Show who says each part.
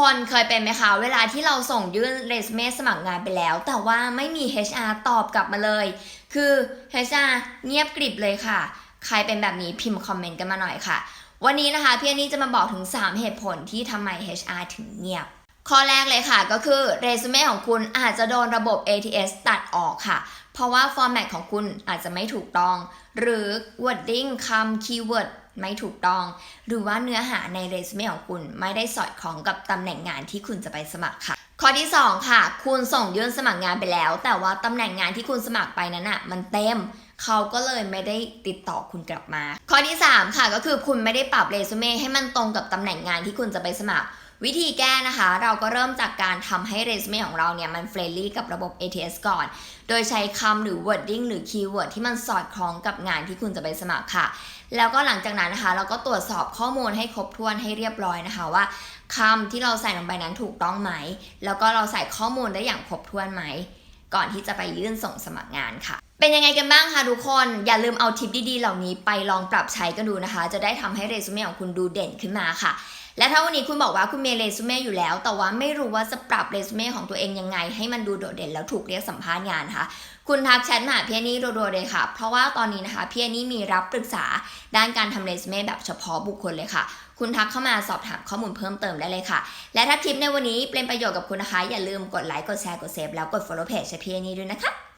Speaker 1: คนเคยเป็นไหมคะ เวลาที่เราส่งยื่นเรซูเม่สมัครงานไปแล้ว แต่ว่าไม่มี HR ตอบกลับมาเลย คือ HR เงียบกริบเลยค่ะ ใครเป็นแบบนี้พิมพ์คอมเมนต์กันมาหน่อยค่ะ วันนี้นะคะพี่อันนี่จะมาบอกถึง 3 เหตุผลที่ทำไม HR ถึงเงียบ ข้อแรกเลยค่ะก็คือเรซูเม่ของคุณอาจจะโดนระบบ ATS ตัดออกค่ะ เพราะว่าฟอร์แมตของคุณอาจจะไม่ถูกต้อง หรือ wording คำ keyword ไม่ถูกต้อง หรือว่าเนื้อหาในเรซูเม่ของคุณไม่ได้สอดคล้องกับตำแหน่งงานที่คุณจะไปสมัครค่ะ ข้อที่ 2 ค่ะ คุณส่งยื่นสมัครงานไปแล้ว แต่ว่าตำแหน่งงานที่คุณสมัครไปนั้นอะมันเต็มเขาก็เลยไม่ได้ติดต่อคุณกลับมา ข้อที่ 3 ค่ะก็คือคุณไม่ได้ปรับเรซูเม่ให้มันตรงกับตำแหน่งงานที่คุณจะไปสมัคร วิธีแก้นะคะ เราก็เริ่มจากการทำให้เรซูเม่ของเราเนี่ย มันเฟรนลี่กับระบบ ATS ก่อน โดยใช้คำหรือ wording หรือ keyword ที่มันสอดคล้องกับงานที่คุณจะไปสมัครค่ะ แล้วก็หลังจากนั้นนะคะ เราก็ตรวจสอบข้อมูลให้ครบถ้วนให้เรียบร้อยนะคะว่าคำที่เราใส่ลงไปนั้นถูกต้องไหม แล้วก็เราใส่ข้อมูลได้อย่างครบถ้วนไหม ก่อนที่จะไปยื่นส่งสมัครงานค่ะ เป็นยังไงกันบ้างคะทุกคน อย่าลืมเอาทิปดีๆ เหล่านี้ไปลองปรับใช้กันดูนะคะ จะได้ทำให้เรซูเม่ของคุณดูเด่นขึ้นมาค่ะ และถ้าวันนี้คุณบอกว่าคุณมีเรซูเม่อยู่แล้ว แต่ว่าไม่รู้ว่าจะปรับเรซูเม่ของตัวเองยังไง ให้มันดูโดดเด่นแล้วถูกเรียกสัมภาษณ์งานนะคะคุณทักแชทมาหาพี่นี่รัวๆเลยค่ะ เพราะว่าตอนนี้นะคะพี่นี่มีรับปรึกษาด้านการทำเรซูเม่แบบเฉพาะบุคคลเลยค่ะคุณทักเข้ามาสอบถามข้อมูลเพิ่มเติมได้เลยค่ะ และถ้าคลิปในวันนี้เป็นประโยชน์กับคุณนะคะ อย่าลืมกดไลค์ กดแชร์ กดเซฟแล้วกด follow page พี่อันนี่ด้วยนะคะ